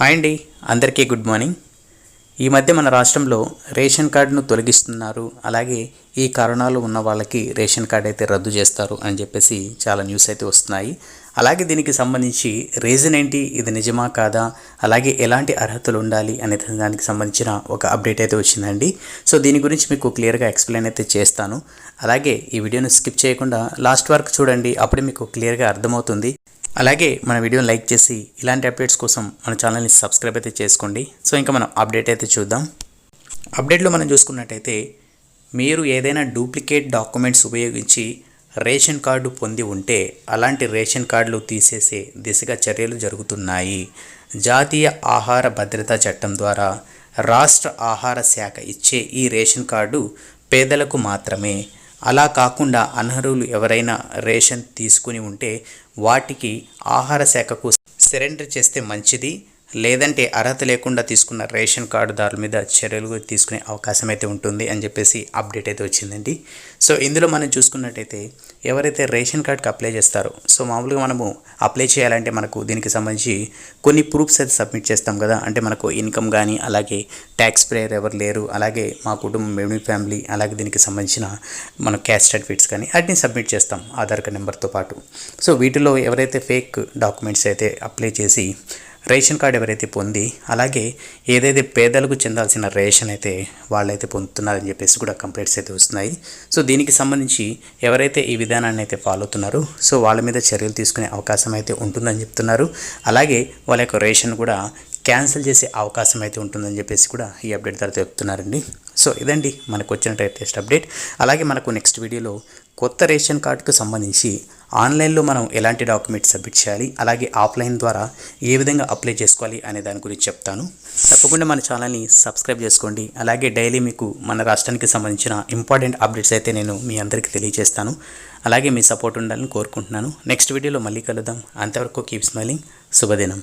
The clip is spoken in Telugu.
హాయ్ అండి అందరికీ గుడ్ మార్నింగ్. ఈ మధ్య మన రాష్ట్రంలో రేషన్ కార్డును తొలగిస్తున్నారు. అలాగే ఈ కారణాలు ఉన్న వాళ్ళకి రేషన్ కార్డ్ అయితే రద్దు చేస్తారు అని చెప్పేసి చాలా న్యూస్ అయితే వస్తున్నాయి. అలాగే దీనికి సంబంధించి రీజన్ ఏంటి ఇది నిజమా కాదా అలాగే ఎలాంటి అర్హతలు ఉండాలి అనే దానికి సంబంధించిన ఒక అప్డేట్ అయితే వచ్చిందండి. సో దీని గురించి మీకు క్లియర్గా ఎక్స్ప్లెయిన్ అయితే చేస్తాను. అలాగే ఈ వీడియోను స్కిప్ చేయకుండా లాస్ట్ వరకు చూడండి అప్పుడే మీకు క్లియర్గా అర్థమవుతుంది. అలాగే మన వీడియోని లైక్ చేసి ఇలాంటి అప్డేట్స్ కోసం మన ఛానల్ని సబ్స్క్రైబ్ అయితే చేసుకోండి. సో ఇంకా మనం అప్డేట్ అయితే చూద్దాం. అప్డేట్లో మనం చూసుకున్నట్టయితే మీరు ఏదైనా డూప్లికేట్ డాక్యుమెంట్స్ ఉపయోగించి రేషన్ కార్డు పొంది ఉంటే అలాంటి రేషన్ కార్డులు తీసేసే దిశగా చర్యలు జరుగుతున్నాయి. జాతీయ ఆహార భద్రతా చట్టం ద్వారా రాష్ట్ర ఆహార శాఖ ఇచ్చే ఈ రేషన్ కార్డు పేదలకు మాత్రమే అలా కాకుండా అనర్హులు ఎవరైనా రేషన్ తీసుకుని ఉంటే వాటికి ఆహార శాఖకు సరెండర్ చేస్తే మంచిది. లేదంటే అర్హత లేకుండా తీసుకున్న రేషన్ కార్డుదారుల మీద చర్యలు తీసుకునే అవకాశం అయితే ఉంటుంది అని చెప్పేసి అప్డేట్ అయితే వచ్చిందండి. సో ఇందులో మనం చూసుకున్నట్టయితే ఎవరైతే రేషన్ కార్డ్కి అప్లై చేస్తారో సో మామూలుగా మనము అప్లై చేయాలంటే మనకు దీనికి సంబంధించి కొన్ని ప్రూఫ్స్ అయితే సబ్మిట్ చేస్తాం కదా. అంటే మనకు ఇన్కమ్ కానీ అలాగే ట్యాక్స్ పేయర్ ఎవరు లేరు అలాగే మా కుటుంబం మేము ఫ్యామిలీ అలాగే దీనికి సంబంధించిన మన క్యాస్ట్ సర్టిఫికేట్స్ కానీ వాటిని సబ్మిట్ చేస్తాం ఆధార్ కార్డ్ నెంబర్తో పాటు. సో వీటిలో ఎవరైతే ఫేక్ డాక్యుమెంట్స్ అయితే అప్లై చేసి రేషన్ కార్డు ఎవరైతే పొంది అలాగే ఏదైతే పేదలకు చెందాల్సిన రేషన్ అయితే వాళ్ళైతే పొందుతున్నారని చెప్పేసి కూడా కంప్లైంట్స్ అయితే వస్తున్నాయి. సో దీనికి సంబంధించి ఎవరైతే ఈ విధానాన్ని అయితే ఫాలో అవుతున్నారో సో వాళ్ళ మీద చర్యలు తీసుకునే అవకాశం అయితే ఉంటుందని చెప్తున్నారు. అలాగే వాళ్ళ యొక్క రేషన్ కూడా క్యాన్సిల్ చేసే అవకాశం అయితే ఉంటుందని చెప్పేసి కూడా ఈ అప్డేట్ ద్వారా చెప్తున్నారండి. సో ఇదండి మనకు వచ్చిన లేటెస్ట్ అప్డేట్. అలాగే మనకు నెక్స్ట్ వీడియోలో కొత్త రేషన్ కార్డుకు సంబంధించి ఆన్లైన్లో మనం ఎలాంటి డాక్యుమెంట్స్ సబ్మిట్ చేయాలి? అలాగే ఆఫ్లైన్ ద్వారా ఏ విధంగా అప్లై చేసుకోవాలి అనే దాని గురించి చెప్తాను. తప్పకుండా మన ఛానల్ని సబ్స్క్రైబ్ చేసుకోండి. అలాగే డైలీ మీకు మన రాష్ట్రానికి సంబంధించిన ఇంపార్టెంట్ అప్డేట్స్ అయితే నేను మీ అందరికీ తెలియజేస్తాను. అలాగే మీ సపోర్ట్ ఉండాలని కోరుకుంటున్నాను. నెక్స్ట్ వీడియోలో మళ్ళీ కలుద్దాం. అంతవరకు కీప్ స్మైలింగ్. శుభదినం.